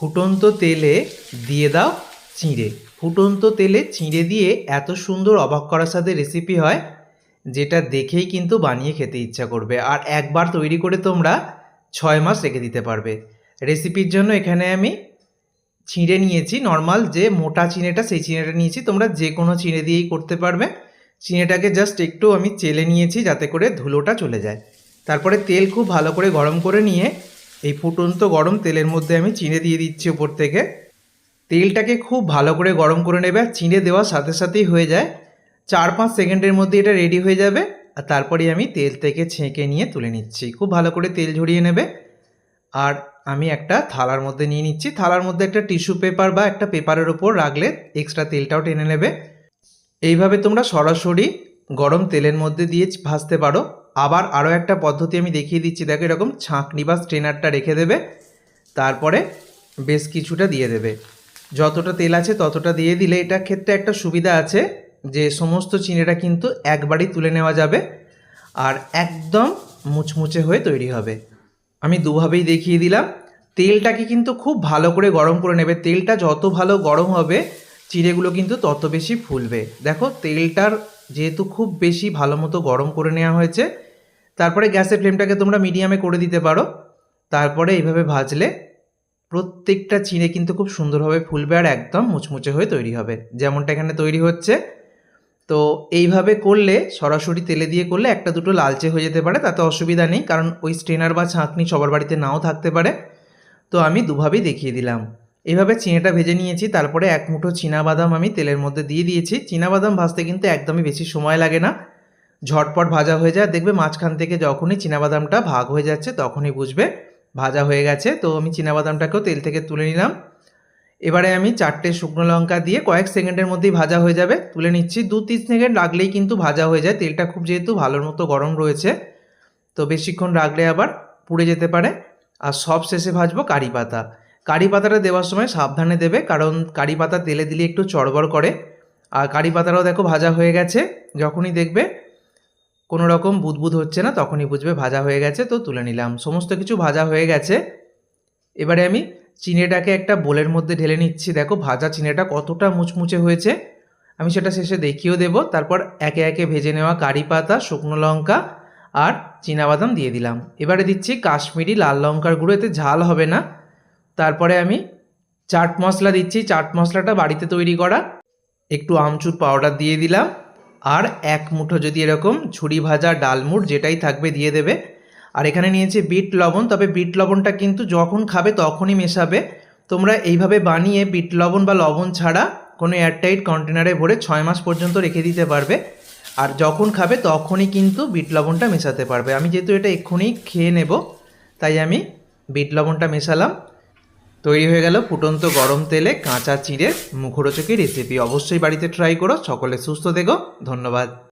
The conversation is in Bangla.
ফুটন্ত তেলে দিয়ে দাও চিঁড়ে। ফুটন্ত তেলে চিঁড়ে দিয়ে এত সুন্দর অবাক করার সাথে রেসিপি হয়, যেটা দেখেই কিন্তু বানিয়ে খেতে ইচ্ছা করবে। আর একবার তৈরি করে তোমরা ছয় মাস রেখে দিতে পারবে। রেসিপির জন্য এখানে আমি চিঁড়ে নিয়েছি। নর্মাল যে মোটা চিঁড়েটা, সেই চিঁড়েটা নিয়েছি। তোমরা যে কোনো চিঁড়ে দিয়েই করতে পারবে। চিঁড়েটাকে জাস্ট একটু আমি চেলে নিয়েছি যাতে করে ধুলোটা চলে যায়। তারপরে তেল খুব ভালো করে গরম করে নিয়ে এই ফুটন্ত গরম তেলের মধ্যে আমি চিঁড়ে দিয়ে দিচ্ছি উপর থেকে। তেলটাকে খুব ভালো করে গরম করে নেবে আর চিঁড়ে দেওয়ার সাথে সাথেই হয়ে যায়। চার পাঁচ সেকেন্ডের মধ্যে এটা রেডি হয়ে যাবে আর তারপরে আমি তেল থেকে ছেঁকে নিয়ে তুলে নিচ্ছি। খুব ভালো করে তেল ঝরিয়ে নেবে। আর আমি একটা থালার মধ্যে নিয়ে নিচ্ছি। থালার মধ্যে একটা টিস্যু পেপার বা একটা পেপারের ওপর রাখলে এক্সট্রা তেলটাও টেনে নেবে। এইভাবে তোমরা সরাসরি গরম তেলের মধ্যে দিয়ে ভাজতে পারো। আবার আরও একটা পদ্ধতি আমি দেখিয়ে দিচ্ছি। দেখো এরকম ছাঁকনি বা স্ট্রেনারটা রেখে দেবে, তারপরে বেশ কিছুটা দিয়ে দেবে। যতটা তেল আছে ততটা দিয়ে দিলে এটা ক্ষেত্রে একটা সুবিধা আছে যে সমস্ত চিনিটা কিন্তু একবারই তুলে নেওয়া যাবে আর একদম মুচমুচে হয়ে তৈরি হবে। আমি দুভাবেই দেখিয়ে দিলাম। তেলটাকে কিন্তু খুব ভালো করে গরম করে নেবে। তেলটা যত ভালো গরম হবে চিড়েগুলো কিন্তু তত বেশি ফুলবে। দেখো তেলটার যেহেতু খুব বেশি ভালো মতো গরম করে নেওয়া হয়েছে, তারপরে গ্যাসের ফ্লেমটাকে তোমরা মিডিয়ামে করে দিতে পারো। তারপরে এইভাবে ভাজলে প্রত্যেকটা চিড়ে কিন্তু খুব সুন্দরভাবে ফুলবে আর একদম মুচমুচে হয়ে তৈরি হবে, যেমনটা এখানে তৈরি হচ্ছে। তো এইভাবে করলে, সরাসরি তেলে দিয়ে করলে একটা দুটো লালচে হয়ে যেতে পারে, তাতে অসুবিধা নেই, কারণ ওই স্ট্রেনার বা ছাঁকনি সবার বাড়িতে নাও থাকতে পারে। তো আমি দুভাবেই দেখিয়ে দিলাম। এইভাবে চিঁড়েটা ভেজে নিয়েছি, তারপরে এক মুঠো বাদাম আমি তেলের মধ্যে দিয়ে দিয়েছি। বাদাম ভাজতে কিন্তু একদমই বেশি সময় লাগে না। ঝটপট ভাজা হয়ে যায়। দেখবে মাঝখান থেকে যখনই বাদামটা ভাগ হয়ে যাচ্ছে, তখনই বুঝবে ভাজা হয়ে গেছে। তো আমি বাদামটাকেও তেল থেকে তুলে নিলাম। এবারে আমি চারটে শুকনো লঙ্কা দিয়ে কয়েক সেকেন্ডের মধ্যেই ভাজা হয়ে যাবে। তুলে নিচ্ছি। দু তিন সেকেন্ড রাখলেই কিন্তু ভাজা হয়ে যায়। তেলটা খুব যেহেতু ভালোর মতো গরম রয়েছে, তো বেশিক্ষণ রাখলে আবার পুড়ে যেতে পারে। আর সব শেষে ভাজবো কারি পাতা। কারি পাতাটা দেওয়ার সময় সাবধানে দেবে, কারণ কারি পাতা তেলে দিলে একটু চড়বড় করে। আর কারি পাতাটাও দেখো ভাজা হয়ে গেছে, যখনই দেখবে কোনো রকম বুদবুদ হচ্ছে না, তখনই বুঝবে ভাজা হয়ে গেছে, তো তুলে নিলাম। সমস্ত কিছু ভাজা হয়ে গেছে। এবারে আমি চিনেটাকে একটা বোলের মধ্যে ঢেলে নিচ্ছি। দেখো ভাজা চিনেটা কতটা মুচমুচে হয়েছে। আমি সেটা শেষে দেখিয়েও দেব। তারপর একে একে ভেজে নেওয়া কারি পাতা শুকনো লঙ্কা আর বাদাম দিয়ে দিলাম। এবারে দিচ্ছি কাশ্মীরি লাল লঙ্কার গুঁড়ো, এতে ঝাল হবে না। তারপরে আমি চাট মশলা দিচ্ছি। চাট মশলাটা বাড়িতে তৈরি করা। একটু আমচুর পাউডার দিয়ে দিলাম। আর এক মুঠো যদি এরকম ঝুড়ি ভাজা ডালমুট যেটাই থাকবে দিয়ে দেবে। আর এখানে নিয়েছি বিট লবণ। তবে বিট লবণটা কিন্তু যখন খাবে তখনই মেশাবে। তোমরা এইভাবে বানিয়ে বিট লবণ বা লবণ ছাড়া কোনো এয়ারটাইট কন্টেনারে ভরে ছয় মাস পর্যন্ত রেখে দিতে পারবে। আর যখন খাবে তখনই কিন্তু বিট লবণটা মেশাতে পারবে। আমি যেহেতু এটা এক্ষুনি খেয়ে নেব, তাই আমি বিট লবণটা মেশালাম। তৈরি হয়ে গেল ফুটন্ত গরম তেলে কাঁচা চিঁড়ের মুখরোচকের রেসিপি অবশ্যই বাড়িতে ট্রাই করো। সকলে সুস্থ দেখো ধন্যবাদ।